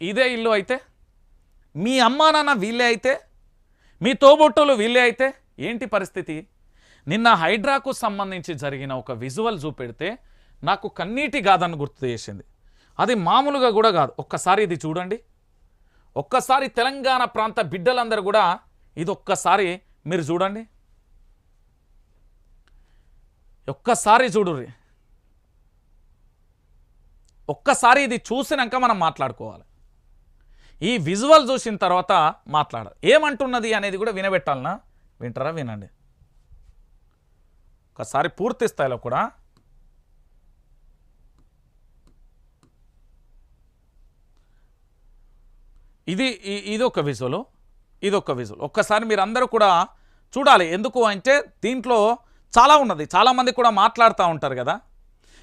ఇదే ఇల్లు అయితే? మీ అమ్మా నాన్న వీళ్ళే అయితే? మీ తోబొట్టులు వీళ్ళే అయితే? ఏంటి పరిస్థితి? నిన్న హైడ్రాకు సంబంధించి జరిగిన ఒక విజువల్ చూపెడితే నాకు కన్నీటి గాథను గుర్తు చేసింది. అది మామూలుగా కూడా కాదు. ఒక్కసారి ఇది చూడండి. ఒక్కసారి తెలంగాణ ప్రాంత బిడ్డలందరూ కూడా ఇది ఒక్కసారి మీరు చూడండి. ఒక్కసారి చూడుర్రి. ఒక్కసారి ఇది చూసినాక మనం మాట్లాడుకోవాలి. ఈ విజువల్ చూసిన తర్వాత మాట్లాడాలి ఏమంటున్నది అనేది కూడా వినబెట్టాలనా? వింటారా? వినండి. ఒకసారి పూర్తి స్థాయిలో కూడా ఇది ఇది ఒక విజువల్ ఇది ఒక విజువల్. ఒక్కసారి మీరు అందరూ కూడా చూడాలి. ఎందుకు అంటే దీంట్లో చాలా ఉన్నది. చాలామంది కూడా మాట్లాడుతూ ఉంటారు కదా.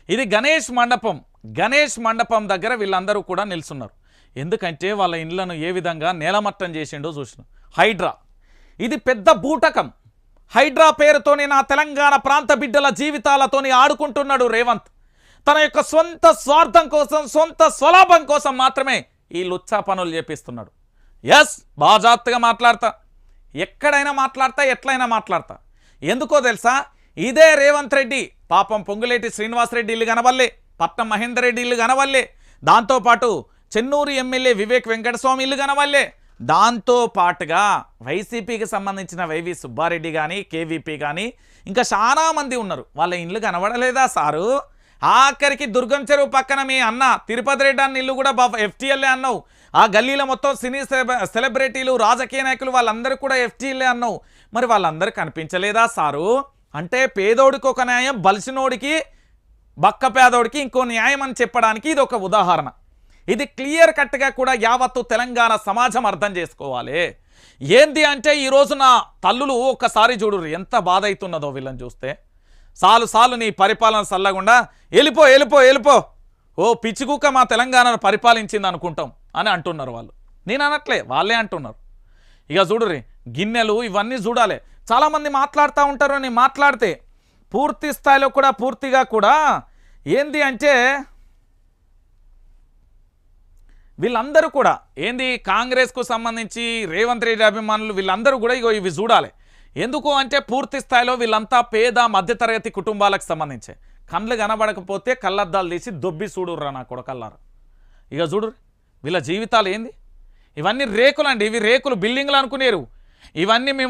ఇది గణేష్ మండపం. గణేష్ మండపం దగ్గర వీళ్ళందరూ కూడా నిల్చున్నారు. ఎందుకంటే వాళ్ళ ఇండ్లను ఏ విధంగా నేలమట్టం చేసిండో చూసిన. హైడ్రా. ఇది పెద్ద బూటకం. హైడ్రా పేరుతోని నా తెలంగాణ ప్రాంత బిడ్డల జీవితాలతోని ఆడుకుంటున్నాడు రేవంత్. తన యొక్క సొంత స్వార్థం కోసం సొంత స్వలాభం కోసం మాత్రమే ఈ లుచ్చా పనులు చేపిస్తున్నాడు. ఎస్ బాజాప్తగా మాట్లాడతా. ఎక్కడైనా మాట్లాడతా ఎట్లయినా మాట్లాడతా. ఎందుకో తెలుసా? ఇదే రేవంత్ రెడ్డి. పాపం పొంగులేటి శ్రీనివాసరెడ్డి ఇల్లు కనవల్లే పట్నం మహేందర్ రెడ్డి ఇల్లు కనవల్లే దాంతోపాటు చెన్నూరు ఎమ్మెల్యే వివేక్ వెంకటస్వామి ఇల్లు కనవల్లే దాంతో పాటుగా వైసీపీకి సంబంధించిన వైవి సుబ్బారెడ్డి కానీ కేవీపీ కానీ ఇంకా చాలామంది ఉన్నారు. వాళ్ళ ఇండ్లు కనబడలేదా సారు? ఆఖరికి దుర్గం చెరువు పక్కన మీ అన్న తిరుపతి రెడ్డి అన్న ఇల్లు కూడా ఎఫ్టీఎల్ఏ అన్నావు. ఆ గల్లీలో మొత్తం సినీ సెలబ్రిటీలు రాజకీయ నాయకులు వాళ్ళందరూ కూడా ఎఫ్టీఎల్ఏ అన్నావు. మరి వాళ్ళందరూ కనిపించలేదా సారు? అంటే పేదోడికి ఒక న్యాయం బలిసినోడికి బక్క పేదోడికి ఇంకో న్యాయం అని చెప్పడానికి ఇది ఒక ఉదాహరణ. ఇది క్లియర్ కట్గా కూడా యావత్తు తెలంగాణ సమాజం అర్థం చేసుకోవాలి. ఏంది అంటే ఈ రోజున తల్లులు ఒక్కసారి చూడురు ఎంత బాధ అవుతున్నదో వీళ్ళని చూస్తే. సాలు సాలు నీ పరిపాలన చల్లకుండా వెళ్ళిపో వెళ్ళిపో వెళ్ళిపో. ఓ పిచ్చికుక్క మా తెలంగాణను పరిపాలించింది అనుకుంటాం అని అంటున్నారు వాళ్ళు. నేను అనట్లే వాళ్ళే అంటున్నారు. ఇక చూడుర్రి గిన్నెలు ఇవన్నీ చూడాలి. చాలామంది మాట్లాడుతూ ఉంటారు అని మాట్లాడితే పూర్తి స్థాయిలో కూడా పూర్తిగా కూడా ఏంది అంటే వీళ్ళందరూ కూడా ఏంది కాంగ్రెస్కు సంబంధించి రేవంత్ రెడ్డి అభిమానులు వీళ్ళందరూ కూడా ఇగో ఇవి చూడాలి. ఎందుకు అంటే పూర్తి స్థాయిలో వీళ్ళంతా పేద మధ్యతరగతి కుటుంబాలకు సంబంధించే. కండ్లు కనబడకపోతే కళ్ళద్దాలు తీసి దొబ్బి చూడుర్రా నా కొడకల్లారు. ఇక చూడు వీళ్ళ జీవితాలు ఏంది? ఇవన్నీ రేకులండి ఇవి రేకులు బిల్డింగ్లు అనుకునేరు. ఇవన్నీ మేము